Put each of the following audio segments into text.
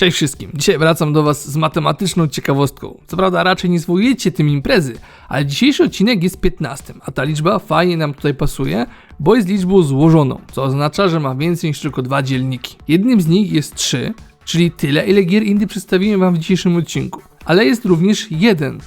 Cześć wszystkim. Dzisiaj wracam do Was z matematyczną ciekawostką. Co prawda raczej nie zwołujecie tym imprezy, ale dzisiejszy odcinek jest 15, a ta liczba fajnie nam tutaj pasuje, bo jest liczbą złożoną, co oznacza, że ma więcej niż tylko dwa dzielniki. Jednym z nich jest 3, czyli tyle, ile gier indie przedstawimy Wam w dzisiejszym odcinku. Ale jest również jeden,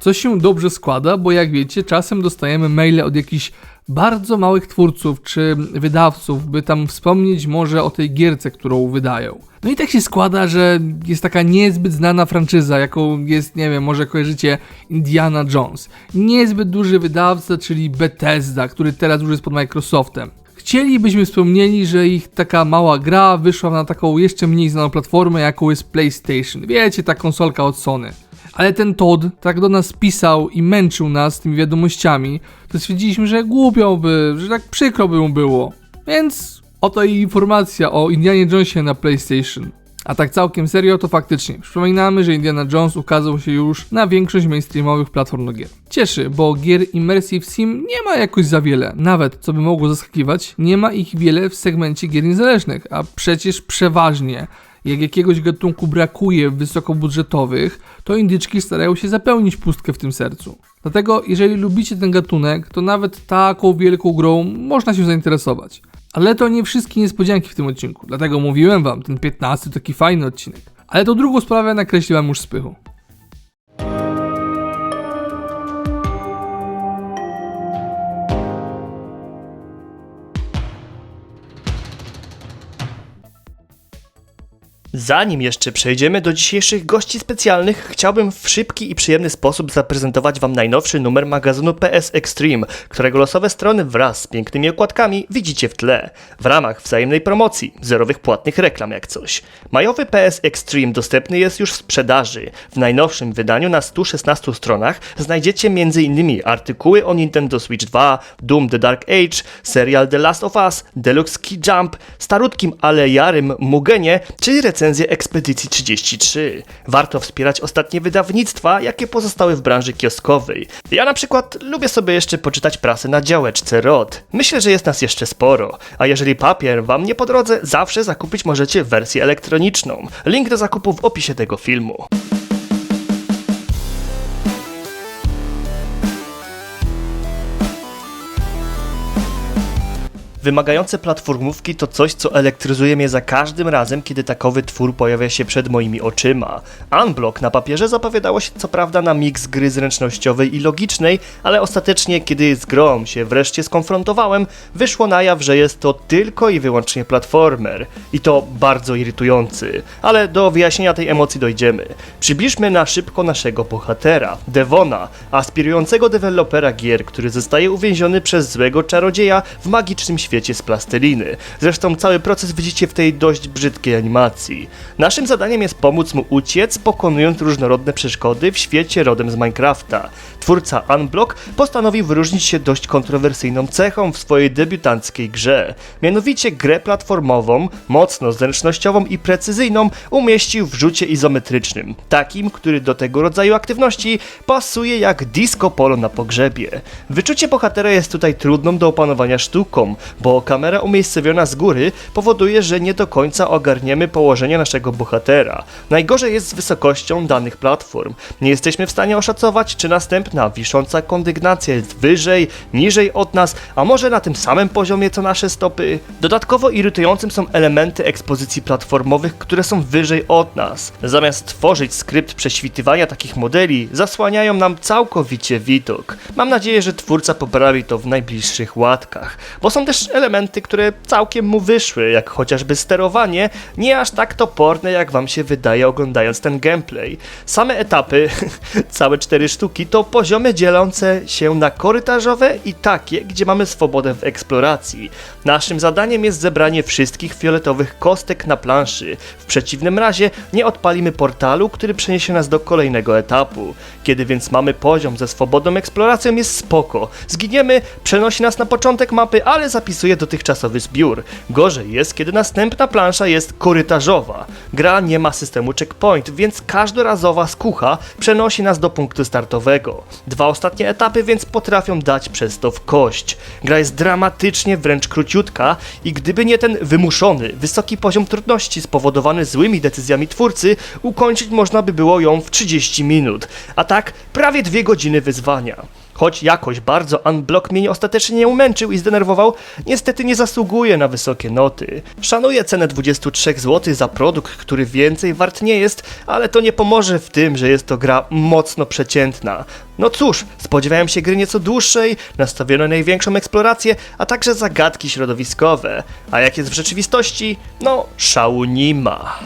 co się dobrze składa, bo jak wiecie, czasem dostajemy maile od jakichś bardzo małych twórców czy wydawców, by tam wspomnieć może o tej gierce, którą wydają. No i tak się składa, że jest taka niezbyt znana franczyza, jaką jest, nie wiem, może kojarzycie Indiana Jones. Niezbyt duży wydawca, czyli Bethesda, który teraz już jest pod Microsoftem. Chcielibyśmy wspomnieli, że ich taka mała gra wyszła na taką jeszcze mniej znaną platformę, jaką jest PlayStation. Wiecie, ta konsolka od Sony. Ale ten Todd tak do nas pisał i męczył nas tymi wiadomościami, to stwierdziliśmy, że głupio by, że tak przykro by mu było. Więc oto i informacja o Indianie Jonesie na PlayStation. A tak całkiem serio to faktycznie. Przypominamy, że Indiana Jones ukazał się już na większość mainstreamowych platform do gier. Cieszy, bo gier Immersive Sim nie ma jakoś za wiele. Nawet, co by mogło zaskakiwać, nie ma ich wiele w segmencie gier niezależnych, a przecież przeważnie jak jakiegoś gatunku brakuje wysokobudżetowych, to indyczki starają się zapełnić pustkę w tym sercu. Dlatego, jeżeli lubicie ten gatunek, to nawet taką wielką grą można się zainteresować. Ale to nie wszystkie niespodzianki w tym odcinku, dlatego mówiłem wam, ten 15 to taki fajny odcinek. Ale tą drugą sprawę nakreśliłam już z pychu. Zanim jeszcze przejdziemy do dzisiejszych gości specjalnych, chciałbym w szybki i przyjemny sposób zaprezentować Wam najnowszy numer magazynu PS Extreme, którego losowe strony wraz z pięknymi okładkami widzicie w tle, w ramach wzajemnej promocji, zerowych płatnych reklam jak coś. Majowy PS Extreme dostępny jest już w sprzedaży. W najnowszym wydaniu na 116 stronach znajdziecie m.in. artykuły o Nintendo Switch 2, Doom The Dark Age, serial The Last of Us, Deluxe Ski Jump, starutkim ale jarym Mugenie, czy recenzję Ekspedycji 33. Warto wspierać ostatnie wydawnictwa, jakie pozostały w branży kioskowej. Ja na przykład lubię sobie jeszcze poczytać prasę na działeczce ROT. Myślę, że jest nas jeszcze sporo, a jeżeli papier wam nie po drodze, zawsze zakupić możecie wersję elektroniczną. Link do zakupu w opisie tego filmu. Wymagające platformówki to coś, co elektryzuje mnie za każdym razem, kiedy takowy twór pojawia się przed moimi oczyma. Unblock na papierze zapowiadało się co prawda na miks gry zręcznościowej i logicznej, ale ostatecznie, kiedy z grą się wreszcie skonfrontowałem, wyszło na jaw, że jest to tylko i wyłącznie platformer. I to bardzo irytujący. Ale do wyjaśnienia tej emocji dojdziemy. Przybliżmy na szybko naszego bohatera, Devona, aspirującego dewelopera gier, który zostaje uwięziony przez złego czarodzieja w magicznym świecie z plasteliny. Zresztą cały proces widzicie w tej dość brzydkiej animacji. Naszym zadaniem jest pomóc mu uciec, pokonując różnorodne przeszkody w świecie rodem z Minecrafta. Twórca Unblock postanowił wyróżnić się dość kontrowersyjną cechą w swojej debiutanckiej grze. Mianowicie grę platformową, mocno zręcznościową i precyzyjną umieścił w rzucie izometrycznym. Takim, który do tego rodzaju aktywności pasuje jak disco polo na pogrzebie. Wyczucie bohatera jest tutaj trudną do opanowania sztuką, bo kamera umiejscowiona z góry powoduje, że nie do końca ogarniemy położenie naszego bohatera. Najgorzej jest z wysokością danych platform. Nie jesteśmy w stanie oszacować, czy następna wisząca kondygnacja jest wyżej, niżej od nas, a może na tym samym poziomie co nasze stopy. Dodatkowo irytującym są elementy ekspozycji platformowych, które są wyżej od nas. Zamiast tworzyć skrypt prześwitywania takich modeli, zasłaniają nam całkowicie widok. Mam nadzieję, że twórca poprawi to w najbliższych łatkach, bo są też elementy, które całkiem mu wyszły, jak chociażby sterowanie, nie aż tak toporne, jak wam się wydaje oglądając ten gameplay. Same etapy, całe cztery sztuki, to poziomy dzielące się na korytarzowe i takie, gdzie mamy swobodę w eksploracji. Naszym zadaniem jest zebranie wszystkich fioletowych kostek na planszy. W przeciwnym razie nie odpalimy portalu, który przeniesie nas do kolejnego etapu. Kiedy więc mamy poziom ze swobodą eksploracją jest spoko. Zginiemy, przenosi nas na początek mapy, ale zapisuje opisuje dotychczasowy zbiór. Gorzej jest, kiedy następna plansza jest korytarzowa. Gra nie ma systemu checkpoint, więc każdorazowa skucha przenosi nas do punktu startowego. Dwa ostatnie etapy więc potrafią dać przez to w kość. Gra jest dramatycznie wręcz króciutka i gdyby nie ten wymuszony, wysoki poziom trudności spowodowany złymi decyzjami twórcy, ukończyć można by było ją w 30 minut. A tak prawie dwie godziny wyzwania. Choć jakoś bardzo Unblock mnie ostatecznie nie umęczył i zdenerwował, niestety nie zasługuje na wysokie noty. Szanuję cenę 23 zł za produkt, który więcej wart nie jest, ale to nie pomoże w tym, że jest to gra mocno przeciętna. No cóż, spodziewałem się gry nieco dłuższej, nastawionej na największą eksplorację, a także zagadki środowiskowe. A jak jest w rzeczywistości? No, szału nie ma.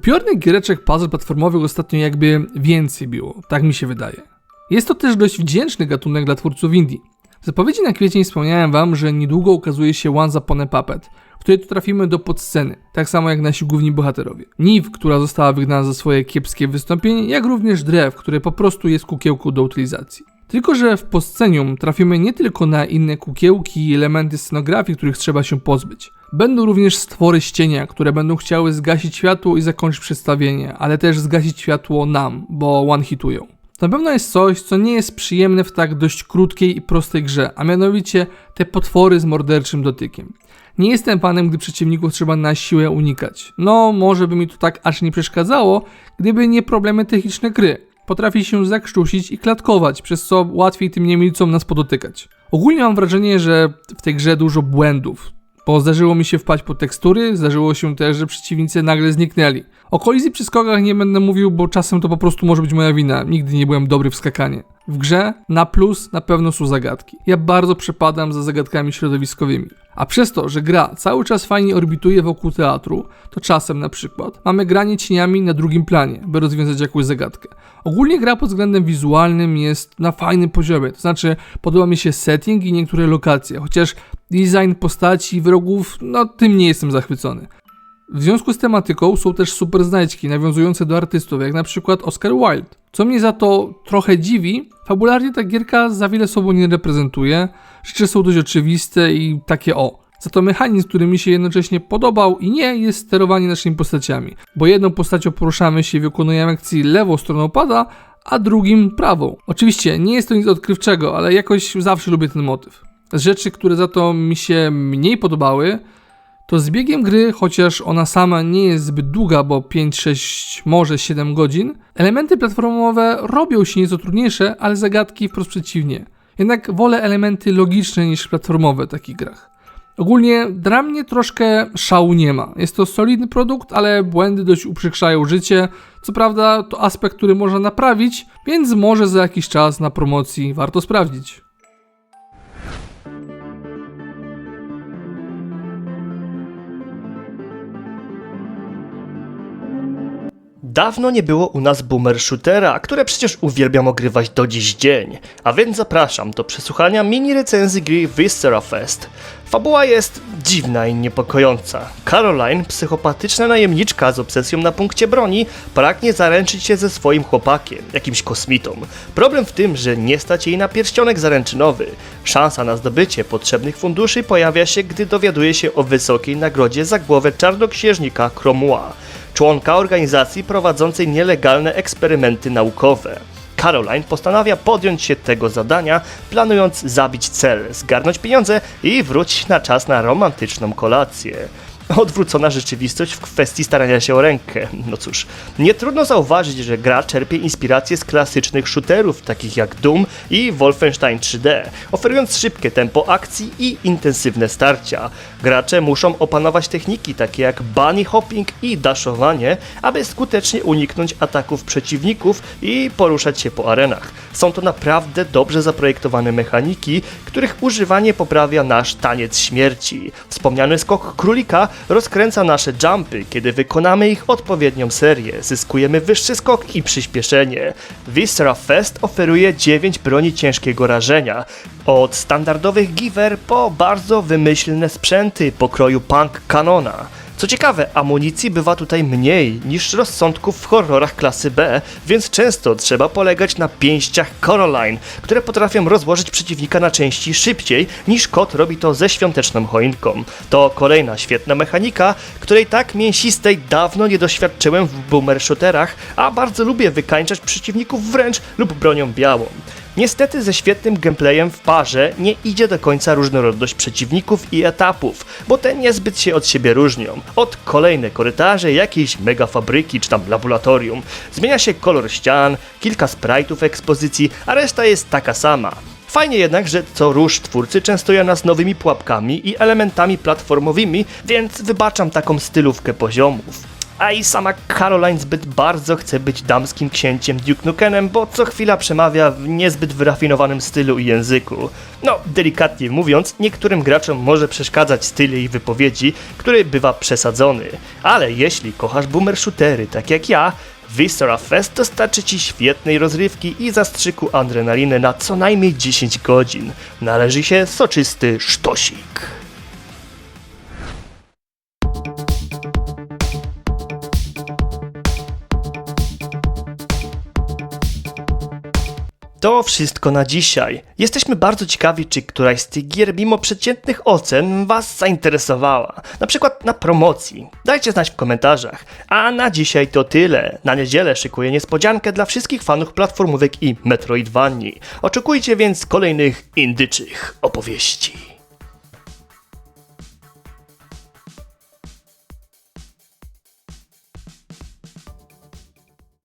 Upiornych giereczek puzzle platformowych ostatnio jakby więcej było, tak mi się wydaje. Jest to też dość wdzięczny gatunek dla twórców indie. W zapowiedzi na kwiecień wspomniałem wam, że niedługo ukazuje się Once Upon a Puppet, w której to trafimy do podsceny, tak samo jak nasi główni bohaterowie. Niv, która została wygnana za swoje kiepskie wystąpienie, jak również Drew, które po prostu jest kukiełką do utylizacji. Tylko, że w poscenium trafimy nie tylko na inne kukiełki i elementy scenografii, których trzeba się pozbyć. Będą również stwory z cienia, które będą chciały zgasić światło i zakończyć przedstawienie, ale też zgasić światło nam, bo one-hitują. Na pewno jest coś, co nie jest przyjemne w tak dość krótkiej i prostej grze, a mianowicie te potwory z morderczym dotykiem. Nie jestem fanem, gdy przeciwników trzeba na siłę unikać. No, może by mi to tak aż nie przeszkadzało, gdyby nie problemy techniczne gry potrafi się zakrztusić i klatkować, przez co łatwiej tym niemilcom nas podotykać. Ogólnie mam wrażenie, że w tej grze dużo błędów, bo zdarzyło mi się wpaść po tekstury, zdarzyło się też, że przeciwnicy nagle zniknęli. O kolizji przy skokach nie będę mówił, bo czasem to po prostu może być moja wina, nigdy nie byłem dobry w skakanie. W grze na plus na pewno są zagadki. Ja bardzo przepadam za zagadkami środowiskowymi. A przez to, że gra cały czas fajnie orbituje wokół teatru, to czasem na przykład mamy granie cieniami na drugim planie, by rozwiązać jakąś zagadkę. Ogólnie gra pod względem wizualnym jest na fajnym poziomie, to znaczy podoba mi się setting i niektóre lokacje, chociaż design postaci i wrogów, no tym nie jestem zachwycony. W związku z tematyką są też super znajdźki nawiązujące do artystów, jak na przykład Oscar Wilde. Co mnie za to trochę dziwi, fabularnie ta gierka za wiele sobą nie reprezentuje, rzeczy są dość oczywiste i takie o. Za to mechanizm, który mi się jednocześnie podobał i nie, jest sterowanie naszymi postaciami, bo jedną postacią poruszamy się i wykonujemy akcji lewą stroną pada, a drugim prawą. Oczywiście nie jest to nic odkrywczego, ale jakoś zawsze lubię ten motyw. Z rzeczy, które za to mi się mniej podobały, to z biegiem gry, chociaż ona sama nie jest zbyt długa, bo 5, 6, może 7 godzin, elementy platformowe robią się nieco trudniejsze, ale zagadki wprost przeciwnie. Jednak wolę elementy logiczne niż platformowe w takich grach. Ogólnie dla mnie troszkę szału nie ma. Jest to solidny produkt, ale błędy dość uprzykrzają życie. Co prawda to aspekt, który można naprawić, więc może za jakiś czas na promocji warto sprawdzić. Dawno nie było u nas boomer shootera, które przecież uwielbiam ogrywać do dziś dzień. A więc zapraszam do przesłuchania mini recenzji gry Viscera Fest. Fabuła jest dziwna i niepokojąca. Caroline, psychopatyczna najemniczka z obsesją na punkcie broni, pragnie zaręczyć się ze swoim chłopakiem, jakimś kosmitą. Problem w tym, że nie stać jej na pierścionek zaręczynowy. Szansa na zdobycie potrzebnych funduszy pojawia się, gdy dowiaduje się o wysokiej nagrodzie za głowę czarnoksiężnika Cromwell członka organizacji prowadzącej nielegalne eksperymenty naukowe. Caroline postanawia podjąć się tego zadania, planując zabić cel, zgarnąć pieniądze i wrócić na czas na romantyczną kolację. Odwrócona rzeczywistość w kwestii starania się o rękę. No cóż, nie trudno zauważyć, że gra czerpie inspiracje z klasycznych shooterów takich jak Doom i Wolfenstein 3D, oferując szybkie tempo akcji i intensywne starcia. Gracze muszą opanować techniki takie jak bunny hopping i daszowanie, aby skutecznie uniknąć ataków przeciwników i poruszać się po arenach. Są to naprawdę dobrze zaprojektowane mechaniki, których używanie poprawia nasz taniec śmierci. Wspomniany skok królika rozkręca nasze jumpy, kiedy wykonamy ich odpowiednią serię, zyskujemy wyższy skok i przyspieszenie. Viscera Fest oferuje 9 broni ciężkiego rażenia, od standardowych giver po bardzo wymyślne sprzęty pokroju punk kanona. Co ciekawe, amunicji bywa tutaj mniej niż rozsądków w horrorach klasy B, więc często trzeba polegać na pięściach Coraline, które potrafią rozłożyć przeciwnika na części szybciej niż kot robi to ze świąteczną choinką. To kolejna świetna mechanika, której tak mięsistej dawno nie doświadczyłem w boomer shooterach, a bardzo lubię wykańczać przeciwników wręcz lub bronią białą. Niestety ze świetnym gameplayem w parze nie idzie do końca różnorodność przeciwników i etapów, bo te niezbyt się od siebie różnią. Od kolejne korytarze jakiejś mega fabryki czy tam laboratorium. Zmienia się kolor ścian, kilka sprite'ów ekspozycji, a reszta jest taka sama. Fajnie jednak, że co rusz twórcy częstują nas nowymi pułapkami i elementami platformowymi, więc wybaczam taką stylówkę poziomów. A i sama Caroline zbyt bardzo chce być damskim księciem Duke Nukenem, bo co chwila przemawia w niezbyt wyrafinowanym stylu i języku. No, delikatnie mówiąc, niektórym graczom może przeszkadzać styl jej wypowiedzi, który bywa przesadzony. Ale jeśli kochasz boomer shootery tak jak ja, Viscera Fest dostarczy Ci świetnej rozrywki i zastrzyku adrenaliny na co najmniej 10 godzin. Należy się soczysty sztosik. To wszystko na dzisiaj. Jesteśmy bardzo ciekawi, czy któraś z tych gier, mimo przeciętnych ocen, Was zainteresowała. Na przykład na promocji. Dajcie znać w komentarzach. A na dzisiaj to tyle. Na niedzielę szykuję niespodziankę dla wszystkich fanów platformówek i Metroidvanii. Oczekujcie więc kolejnych indyczych opowieści.